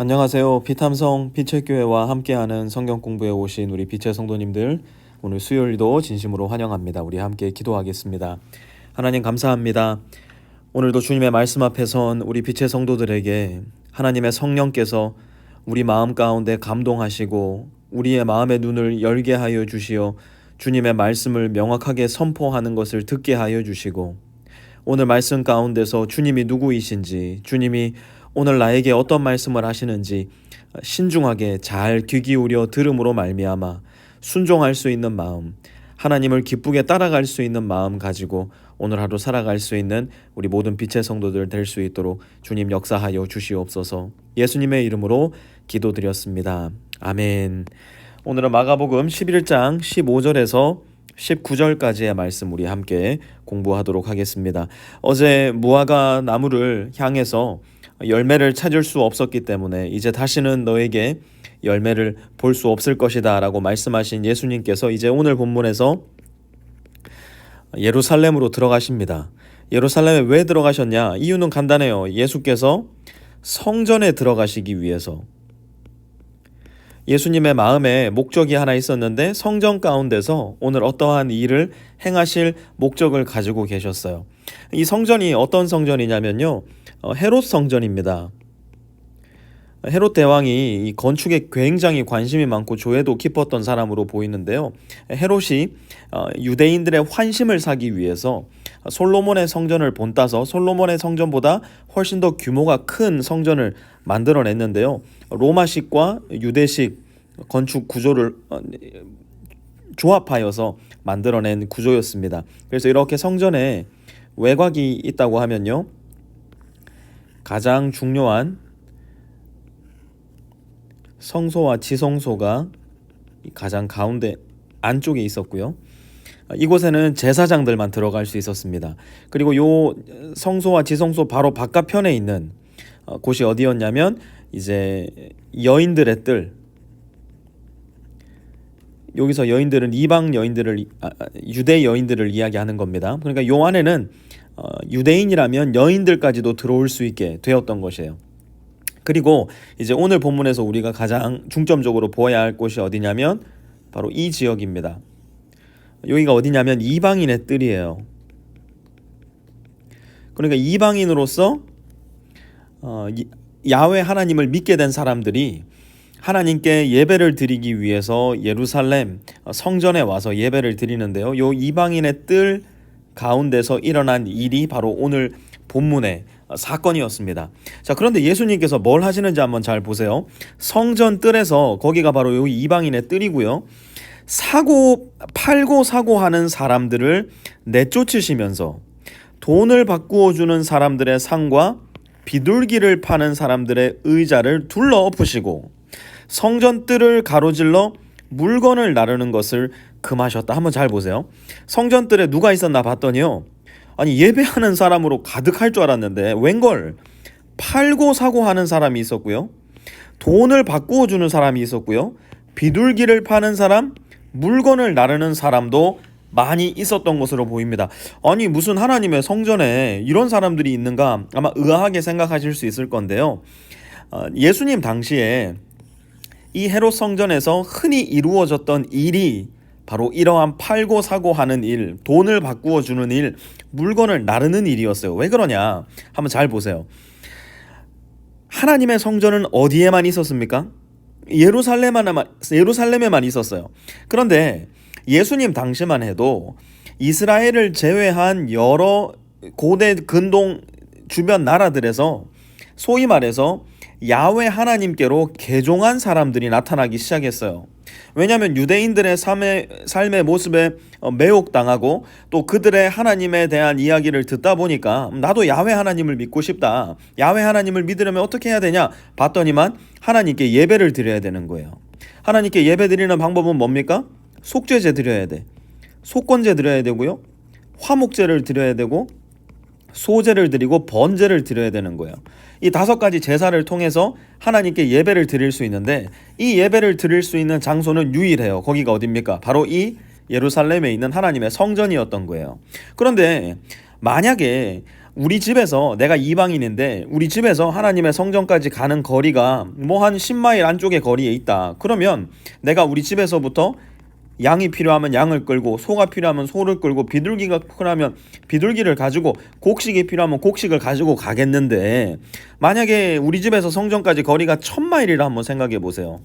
안녕하세요. 비탐성 빛의 교회와 함께하는 성경 공부에 오신 우리 빛의 성도님들 오늘 수요일도 진심으로 환영합니다. 우리 함께 기도하겠습니다. 하나님 감사합니다. 오늘도 주님의 말씀 앞에 선 우리 빛의 성도들에게 하나님의 성령께서 우리 마음 가운데 감동하시고 우리의 마음의 눈을 열게 하여 주시어 주님의 말씀을 명확하게 선포하는 것을 듣게 하여 주시고 오늘 말씀 가운데서 주님이 누구이신지 주님이 오늘 나에게 어떤 말씀을 하시는지 신중하게 잘 귀 기울여 들음으로 말미암아 순종할 수 있는 마음 하나님을 기쁘게 따라갈 수 있는 마음 가지고 오늘 하루 살아갈 수 있는 우리 모든 빛의 성도들 될 수 있도록 주님 역사하여 주시옵소서 예수님의 이름으로 기도드렸습니다. 아멘. 오늘은 마가복음 11장 15절에서 19절까지의 말씀 우리 함께 공부하도록 하겠습니다. 어제 무화과 나무를 향해서 열매를 찾을 수 없었기 때문에 이제 다시는 너에게 열매를 볼 수 없을 것이다 라고 말씀하신 예수님께서 이제 오늘 본문에서 예루살렘으로 들어가십니다. 예루살렘에 왜 들어가셨냐? 이유는 간단해요. 예수께서 성전에 들어가시기 위해서 예수님의 마음에 목적이 하나 있었는데 성전 가운데서 오늘 어떠한 일을 행하실 목적을 가지고 계셨어요. 이 성전이 어떤 성전이냐면요. 어, 헤롯 성전입니다. 헤롯 대왕이 이 건축에 굉장히 관심이 많고 조예도 깊었던 사람으로 보이는데요. 헤롯이 어, 유대인들의 환심을 사기 위해서 솔로몬의 성전을 본따서 솔로몬의 성전보다 훨씬 더 규모가 큰 성전을 만들어냈는데요. 로마식과 유대식 건축 구조를 어, 조합하여서 만들어낸 구조였습니다. 그래서 이렇게 성전에 외곽이 있다고 하면요. 가장 중요한 성소와 지성소가 가장 가운데 안쪽에 있었고요. 이곳에는 제사장들만 들어갈 수 있었습니다. 그리고 요 성소와 지성소 바로 바깥편에 있는 어, 곳이 어디였냐면 이제 여인들의 뜰 여기서 여인들은 이방 여인들을 아, 아, 유대 여인들을 이야기하는 겁니다. 그러니까 요 안에는 어, 유대인이라면 여인들까지도 들어올 수 있게 되었던 것이에요. 그리고 이제 오늘 본문에서 우리가 가장 중점적으로 보아야 할 곳이 어디냐면 바로 이 지역입니다. 여기가 어디냐면 이방인의 뜰이에요. 그러니까 이방인으로서 어, 야외 하나님을 믿게 된 사람들이 하나님께 예배를 드리기 위해서 예루살렘 성전에 와서 예배를 드리는데요. 요 이방인의 뜰 가운데서 일어난 일이 바로 오늘 본문의 사건이었습니다. 자, 그런데 예수님께서 뭘 하시는지 한번 잘 보세요. 성전 뜰에서 거기가 바로 여기 이방인의 뜰이고요. 사고 팔고 사고 하는 사람들을 내쫓으시면서 돈을 바꾸어 주는 사람들의 상과 비둘기를 파는 사람들의 의자를 둘러 엎으시고 성전 뜰을 가로질러 물건을 나르는 것을 금하셨다. 한번 잘 보세요. 성전 뜰에 누가 있었나 봤더니요. 아니 예배하는 사람으로 가득할 줄 알았는데 웬걸 팔고 사고 하는 사람이 있었고요. 돈을 바꾸어 주는 사람이 있었고요. 비둘기를 파는 사람, 물건을 나르는 사람도 많이 있었던 것으로 보입니다. 아니 무슨 하나님의 성전에 이런 사람들이 있는가 아마 의아하게 생각하실 수 있을 건데요. 어, 예수님 당시에 이 헤롯 성전에서 흔히 이루어졌던 일이 바로 이러한 팔고 사고 하는 일, 돈을 바꾸어 주는 일, 물건을 나르는 일이었어요. 왜 그러냐? 한번 잘 보세요. 하나님의 성전은 어디에만 있었습니까? 예루살렘에만 있었어요. 그런데 예수님 당시만 해도 이스라엘을 제외한 여러 고대 근동 주변 나라들에서 소위 말해서 야외 하나님께로 개종한 사람들이 나타나기 시작했어요. 왜냐하면 유대인들의 삶의, 삶의 모습에 어, 매혹당하고 또 그들의 하나님에 대한 이야기를 듣다 보니까 나도 야외 하나님을 믿고 싶다. 야외 하나님을 믿으려면 어떻게 해야 되냐? 봤더니만 하나님께 예배를 드려야 되는 거예요. 하나님께 예배 드리는 방법은 뭡니까? 속죄제 드려야 돼. 속건제 드려야 되고요. 화목제를 드려야 되고 소제를 드리고 번제를 드려야 되는 거예요. 이 다섯 가지 제사를 통해서 하나님께 예배를 드릴 수 있는데 이 예배를 드릴 수 있는 장소는 유일해요. 거기가 어딥니까? 바로 이 예루살렘에 있는 하나님의 성전이었던 거예요. 그런데 만약에 우리 집에서 내가 이방인인데 우리 집에서 하나님의 성전까지 가는 거리가 뭐 한 10마일 안쪽의 거리에 있다. 그러면 내가 우리 집에서부터 양이 필요하면 양을 끌고 소가 필요하면 소를 끌고 비둘기가 필요하면 비둘기를 가지고 곡식이 필요하면 곡식을 가지고 가겠는데 만약에 우리 집에서 성전까지 거리가 천 마일이라 한번 생각해 보세요.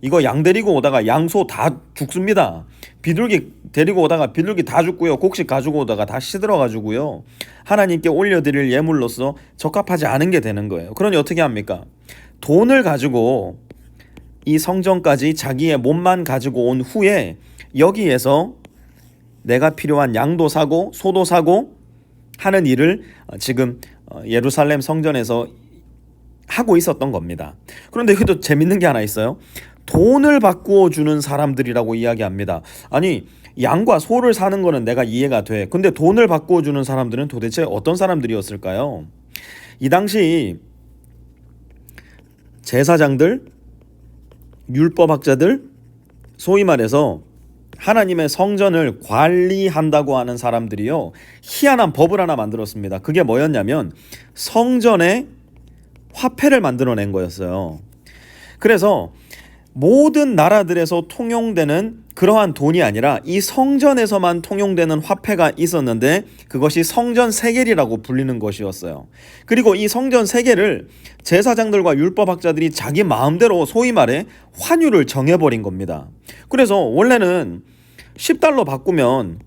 이거 양 데리고 오다가 양소 다 죽습니다. 비둘기 데리고 오다가 비둘기 다 죽고요. 곡식 가지고 오다가 다 시들어 가지고요. 하나님께 올려드릴 예물로서 적합하지 않은 게 되는 거예요. 그러니 어떻게 합니까? 돈을 가지고 이 성전까지 자기의 몸만 가지고 온 후에 여기에서 내가 필요한 양도 사고 소도 사고 하는 일을 어, 지금 어, 예루살렘 성전에서 하고 있었던 겁니다. 그런데 여기도 재밌는 게 하나 있어요. 돈을 바꾸어 주는 사람들이라고 이야기합니다. 아니 양과 소를 사는 거는 내가 이해가 돼. 근데 돈을 바꾸어 주는 사람들은 도대체 어떤 사람들이었을까요? 이 당시 제사장들, 율법학자들, 소위 말해서 하나님의 성전을 관리한다고 하는 사람들이요 희한한 법을 하나 만들었습니다. 그게 뭐였냐면 성전에 화폐를 만들어낸 거였어요. 그래서 모든 나라들에서 통용되는 그러한 돈이 아니라 이 성전에서만 통용되는 화폐가 있었는데 그것이 성전 세겔이라고 불리는 것이었어요. 그리고 이 성전 세겔을 제사장들과 율법학자들이 자기 마음대로 소위 말해 환율을 정해버린 겁니다. 그래서 원래는 10달러 바꾸면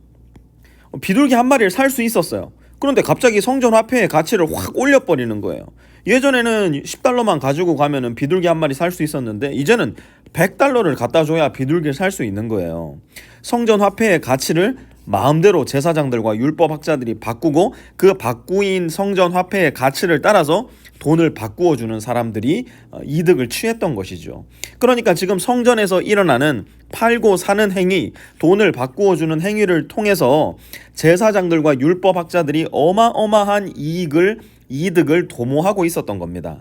비둘기 한 마리를 살 수 있었어요. 그런데 갑자기 성전 화폐의 가치를 확 올려버리는 거예요. 예전에는 10달러만 가지고 가면은 비둘기 한 마리 살 수 있었는데 이제는 100달러를 갖다 줘야 비둘기를 살 수 있는 거예요. 성전 화폐의 가치를 마음대로 제사장들과 율법 학자들이 바꾸고 그 바꾸인 성전 화폐의 가치를 따라서 돈을 바꾸어 주는 사람들이 어, 이득을 취했던 것이죠. 그러니까 지금 성전에서 일어나는 팔고 사는 행위, 돈을 바꾸어 주는 행위를 통해서 제사장들과 율법 학자들이 어마어마한 이익을 이득을 도모하고 있었던 겁니다.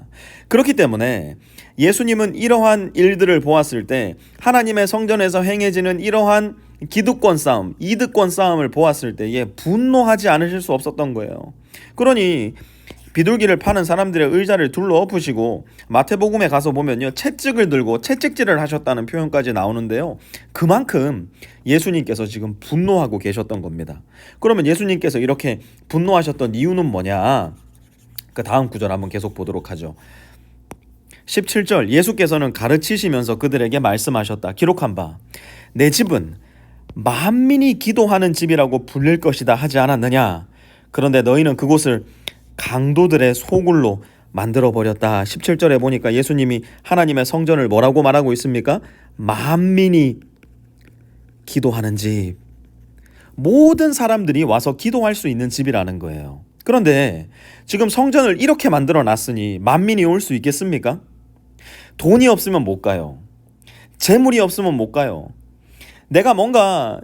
그렇기 때문에 예수님은 이러한 일들을 보았을 때 하나님의 성전에서 행해지는 이러한 기득권 싸움, 이득권 싸움을 보았을 때에 분노하지 않으실 수 없었던 거예요. 그러니 비둘기를 파는 사람들의 의자를 둘러 엎으시고 마태복음에 가서 보면요 채찍을 들고 채찍질을 하셨다는 표현까지 나오는데요 그만큼 예수님께서 지금 분노하고 계셨던 겁니다 그러면 예수님께서 이렇게 분노하셨던 이유는 뭐냐 그 다음 구절 한번 계속 보도록 하죠 17절 예수께서는 가르치시면서 그들에게 말씀하셨다 기록한 바 내 집은 만민이 기도하는 집이라고 불릴 것이다 하지 않았느냐 그런데 너희는 그곳을 강도들의 소굴로 만들어 버렸다. 17절에 보니까 예수님이 하나님의 성전을 뭐라고 말하고 있습니까? 만민이 기도하는 집. 모든 사람들이 와서 기도할 수 있는 집이라는 거예요. 그런데 지금 성전을 이렇게 만들어 놨으니 만민이 올 수 있겠습니까? 돈이 없으면 못 가요. 재물이 없으면 못 가요. 내가 뭔가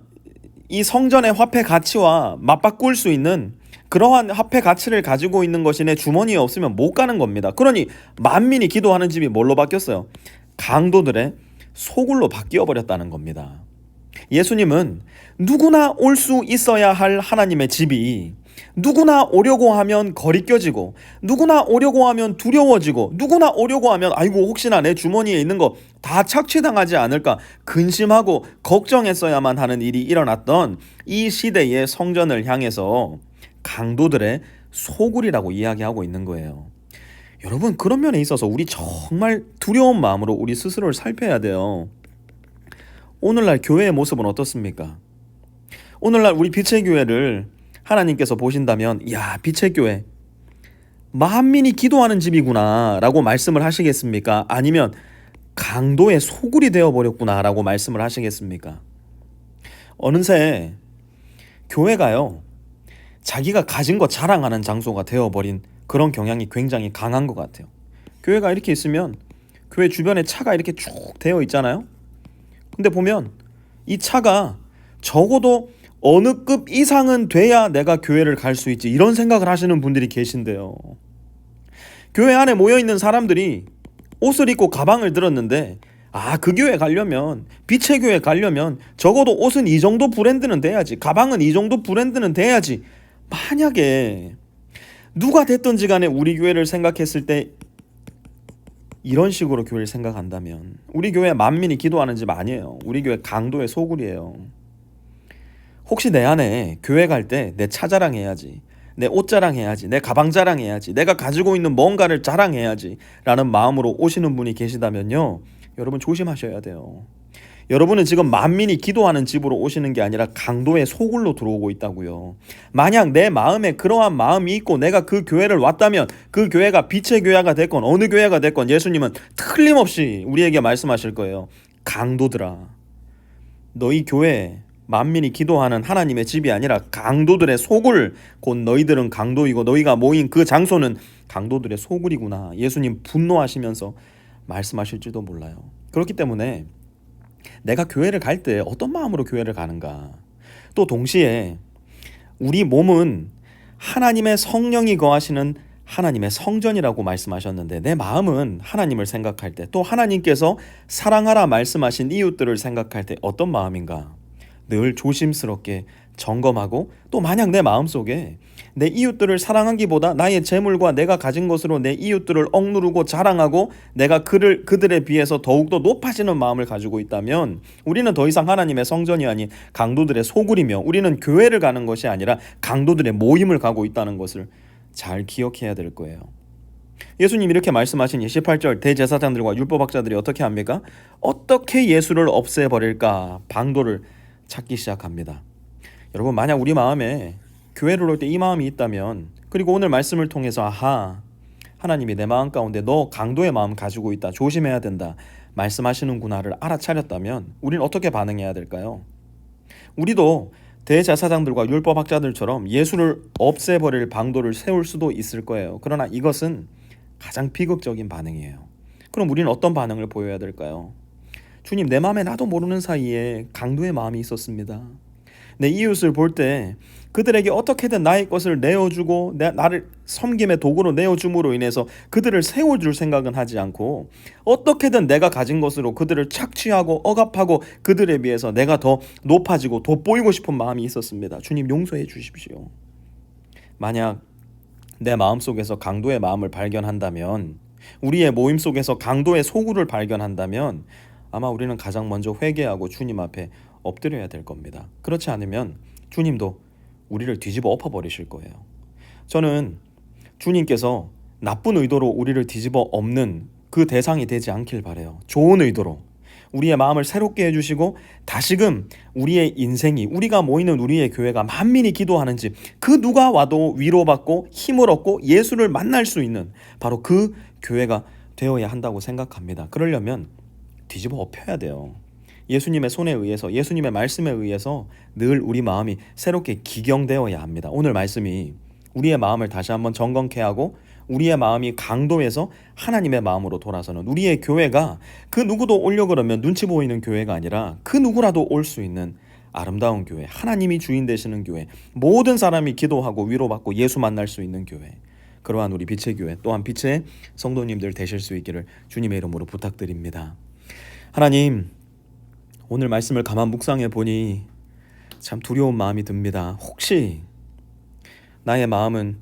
이 성전의 화폐 가치와 맞바꿀 수 있는 그러한 화폐 가치를 가지고 있는 것이 내 주머니에 없으면 못 가는 겁니다. 그러니 만민이 기도하는 집이 뭘로 바뀌었어요? 강도들의 소굴로 바뀌어 버렸다는 겁니다. 예수님은 누구나 올 수 있어야 할 하나님의 집이 누구나 오려고 하면 거리 껴지고 누구나 오려고 하면 두려워지고 누구나 오려고 하면 아이고 혹시나 내 주머니에 있는 거 다 착취당하지 않을까 근심하고 걱정했어야만 하는 일이 일어났던 이 시대의 성전을 향해서 강도들의 소굴이라고 이야기하고 있는 거예요. 여러분 그런 면에 있어서 우리 정말 두려운 마음으로 우리 스스로를 살펴야 돼요. 오늘날 교회의 모습은 어떻습니까? 오늘날 우리 빛의 교회를 하나님께서 보신다면 야 빛의 교회 만민이 기도하는 집이구나라고 말씀을 하시겠습니까? 아니면 강도의 소굴이 되어 버렸구나라고 말씀을 하시겠습니까? 어느새 교회가요 자기가 가진 거 자랑하는 장소가 되어 버린 그런 경향이 굉장히 강한 것 같아요. 교회가 이렇게 있으면 교회 주변에 차가 이렇게 쭉 되어 있잖아요. 근데 보면 이 차가 적어도 어느 급 이상은 돼야 내가 교회를 갈 수 있지 이런 생각을 하시는 분들이 계신데요. 교회 안에 모여 있는 사람들이 옷을 입고 가방을 들었는데 아, 그 교회 가려면 빛의 교회 가려면 적어도 옷은 이 정도 브랜드는 돼야지. 가방은 이 정도 브랜드는 돼야지. 만약에 누가 됐든지 간에 우리 교회를 생각했을 때 이런 식으로 교회를 생각한다면 우리 교회 만민이 기도하는 집 아니에요. 우리 교회 강도의 소굴이에요. 혹시 내 안에 교회 갈 때 내 차 자랑해야지. 내 옷 자랑해야지. 내 가방 자랑해야지. 내가 가지고 있는 뭔가를 자랑해야지. 라는 마음으로 오시는 분이 계시다면요. 여러분 조심하셔야 돼요. 여러분은 지금 만민이 기도하는 집으로 오시는 게 아니라 강도의 소굴로 들어오고 있다고요. 만약 내 마음에 그러한 마음이 있고 내가 그 교회를 왔다면 그 교회가 빛의 교회가 됐건 어느 교회가 됐건 예수님은 틀림없이 우리에게 말씀하실 거예요. 강도들아. 너희 교회 만민이 기도하는 하나님의 집이 아니라 강도들의 소굴 곧 너희들은 강도이고 너희가 모인 그 장소는 강도들의 소굴이구나. 예수님 분노하시면서 말씀하실지도 몰라요. 그렇기 때문에 내가 교회를 갈 때 어떤 마음으로 교회를 가는가? 또 동시에 우리 몸은 하나님의 성령이 거하시는 하나님의 성전이라고 말씀하셨는데 내 마음은 하나님을 생각할 때 또 하나님께서 사랑하라 말씀하신 이웃들을 생각할 때 어떤 마음인가? 늘 조심스럽게 점검하고 또 만약 내 마음속에 내 이웃들을 사랑하기보다 나의 재물과 내가 가진 것으로 내 이웃들을 억누르고 자랑하고 내가 그를 그들에 비해서 더욱더 높아지는 마음을 가지고 있다면 우리는 더 이상 하나님의 성전이 아닌 강도들의 소굴이며 우리는 교회를 가는 것이 아니라 강도들의 모임을 가고 있다는 것을 잘 기억해야 될 거예요. 예수님 이렇게 말씀하신 28절 대제사장들과 율법학자들이 어떻게 합니까? 어떻게 예수를 없애버릴까 방도를 찾기 시작합니다. 여러분 만약 우리 마음에 교회를 올 때 이 마음이 있다면 그리고 오늘 말씀을 통해서 아하 하나님이 내 마음 가운데 너 강도의 마음 가지고 있다 조심해야 된다 말씀하시는구나를 알아차렸다면 우리는 어떻게 반응해야 될까요? 우리도 대제사장들과 율법학자들처럼 예수를 없애버릴 방도를 세울 수도 있을 거예요. 그러나 이것은 가장 비극적인 반응이에요. 그럼 우리는 어떤 반응을 보여야 될까요? 주님 내 마음에 나도 모르는 사이에 강도의 마음이 있었습니다. 내 이웃을 볼 때 그들에게 어떻게든 나의 것을 내어주고 내, 나를 섬김의 도구로 내어줌으로 인해서 그들을 세워줄 생각은 하지 않고 어떻게든 내가 가진 것으로 그들을 착취하고 억압하고 그들에 비해서 내가 더 높아지고 돋보이고 싶은 마음이 있었습니다. 주님 용서해 주십시오. 만약 내 마음 속에서 강도의 마음을 발견한다면 우리의 모임 속에서 강도의 소굴을 발견한다면 아마 우리는 가장 먼저 회개하고 주님 앞에 엎드려야 될 겁니다. 그렇지 않으면 주님도 우리를 뒤집어 엎어 버리실 거예요. 저는 주님께서 나쁜 의도로 우리를 뒤집어 엎는 그 대상이 되지 않길 바래요. 좋은 의도로 우리의 마음을 새롭게 해주시고 다시금 우리의 인생이 우리가 모이는 우리의 교회가 만민이 기도하는 집 그 누가 와도 위로받고 힘을 얻고 예수를 만날 수 있는 바로 그 교회가 되어야 한다고 생각합니다. 그러려면 뒤집어 엎혀야 돼요. 예수님의 손에 의해서 예수님의 말씀에 의해서 늘 우리 마음이 새롭게 기경되어야 합니다. 오늘 말씀이 우리의 마음을 다시 한번 점검케 하고 우리의 마음이 강도에서 하나님의 마음으로 돌아서는 우리의 교회가 그 누구도 오려 그러면 눈치 보이는 교회가 아니라 그 누구라도 올 수 있는 아름다운 교회, 하나님이 주인 되시는 교회, 모든 사람이 기도하고 위로받고 예수 만날 수 있는 교회. 그러한 우리 빛의 교회 또한 빛의 성도님들 되실 수 있기를 주님의 이름으로 부탁드립니다. 하나님, 오늘 말씀을 가만 묵상해 보니 참 두려운 마음이 듭니다. 혹시 나의 마음은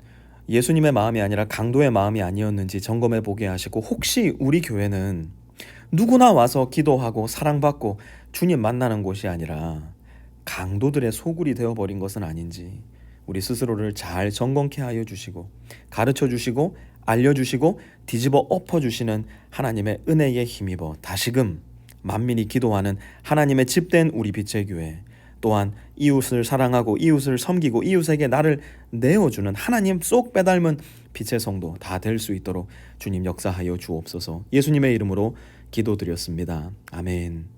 예수님의 마음이 아니라 강도의 마음이 아니었는지 점검해 보게 하시고 혹시 우리 교회는 누구나 와서 기도하고 사랑받고 주님 만나는 곳이 아니라 강도들의 소굴이 되어 버린 것은 아닌지 우리 스스로를 잘 점검케 하여 주시고 가르쳐 주시고 알려 주시고 뒤집어 엎어 주시는 하나님의 은혜에 힘입어 다시금 만민이 기도하는 하나님의 집된 우리 빛의 교회 또한 이웃을 사랑하고 이웃을 섬기고 이웃에게 나를 내어주는 하나님 쏙 빼닮은 빛의 성도 다 될 수 있도록 주님 역사하여 주옵소서 예수님의 이름으로 기도드렸습니다. 아멘.